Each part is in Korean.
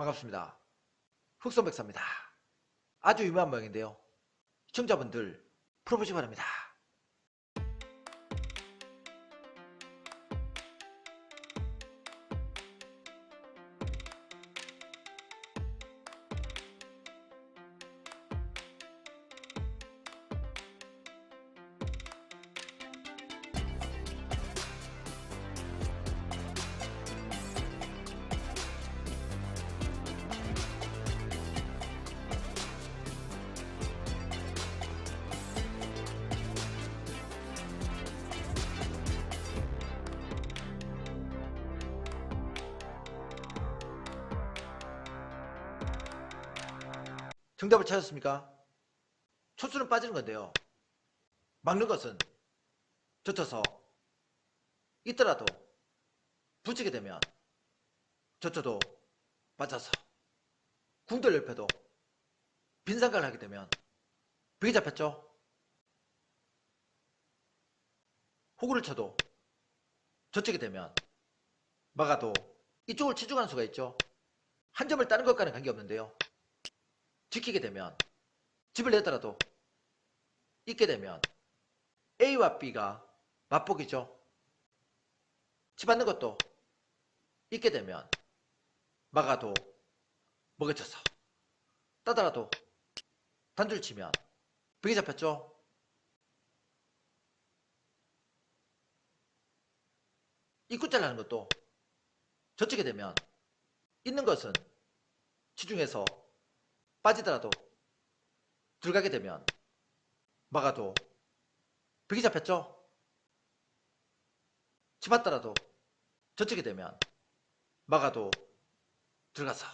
반갑습니다. 흑선백사입니다. 아주 유명한 모양인데요. 시청자분들 풀어보시기 바랍니다. 정답을 찾았습니까? 초수는 빠지는 건데요. 막는 것은 젖혀서 있더라도 붙이게 되면 젖혀도 맞아서 궁돌 옆에도 빈상가를 하게 되면 벽이 잡혔죠? 호구를 쳐도 젖히게 되면 막아도 이쪽을 치중하는 수가 있죠. 한 점을 따는 것과는 관계없는데요. 지키게 되면 집을 내더라도 있게 되면 A와 B가 맞복이죠. 집 받는 것도 있게 되면 막아도 먹여쳐서 따더라도 단줄 치면 벽이 잡혔죠. 입구자를 하는 것도 저쪽에 되면 있는 것은 치중해서 빠지더라도 들어가게 되면 막아도 벽이 잡혔죠? 치맞더라도 저쪽에 되면 막아도 들어가서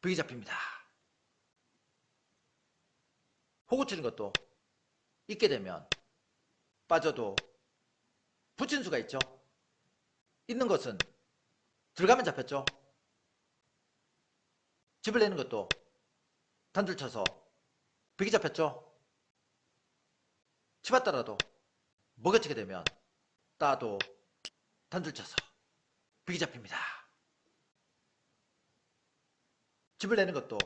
벽이 잡힙니다. 호구 치는 것도 있게 되면 빠져도 붙인 수가 있죠. 있는 것은 들어가면 잡혔죠. 집을 내는 것도 단줄 쳐서 벽이 잡혔죠. 치봤더라도 먹여치게 되면 따도 단줄 쳐서 벽이 잡힙니다. 집을 내는 것도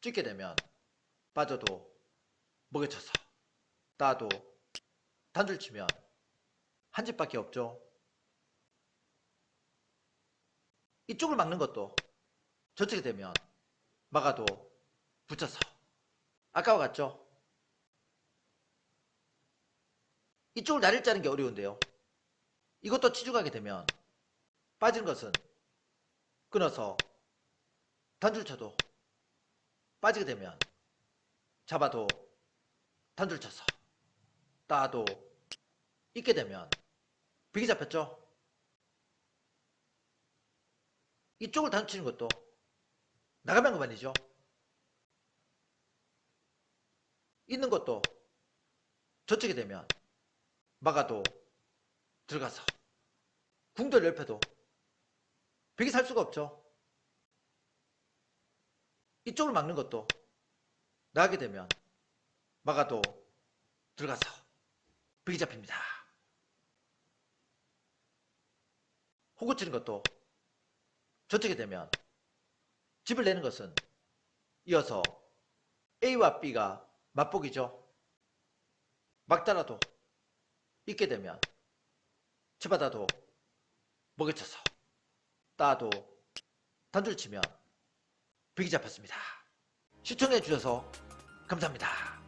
찍게 되면 빠져도 먹여쳐서 따도 단줄 치면 한 집밖에 없죠. 이쪽을 막는 것도 저쪽에 되면 막아도 붙여서 아까와 같죠? 이쪽을 나를 짜는 게 어려운데요. 이것도 치중하게 되면 빠지는 것은 끊어서 단줄 쳐도 빠지게 되면 잡아도 단줄 쳐서 따도 있게 되면 빅이 잡혔죠? 이쪽을 단줄 치는 것도 나가면 그만이죠. 있는 것도 저쪽에 되면 막아도 들어가서 궁돌 옆에도 벽이 살 수가 없죠. 이쪽을 막는 것도 나가게 되면 막아도 들어가서 벽이 잡힙니다. 호구 치는 것도 저쪽에 되면 집을 내는 것은 이어서 A와 B가 맞복이죠. 막더라도 있게 되면 치받아도 먹여쳐서 따도 단줄 치면 벽이 잡혔습니다. 시청해 주셔서 감사합니다.